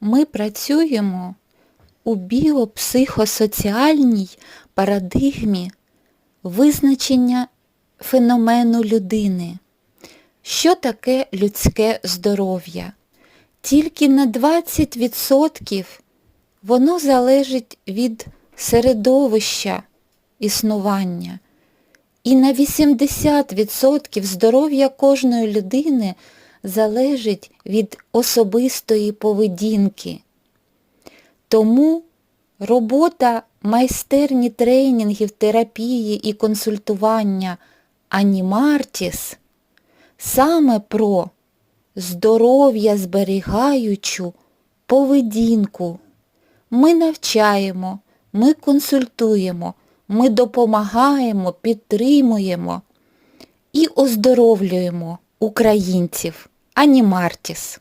Ми працюємо у біопсихосоціальній парадигмі визначення феномену людини. Що таке людське здоров'я? Тільки на 20% воно залежить від середовища існування. І на 80% здоров'я кожної людини залежить від особистої поведінки. Тому робота майстерні тренінгів, терапії і консультування Анімартіс саме про здоров'я зберігаючу поведінку. Ми навчаємо, ми консультуємо, ми допомагаємо, підтримуємо і оздоровлюємо українців. Анімартіс.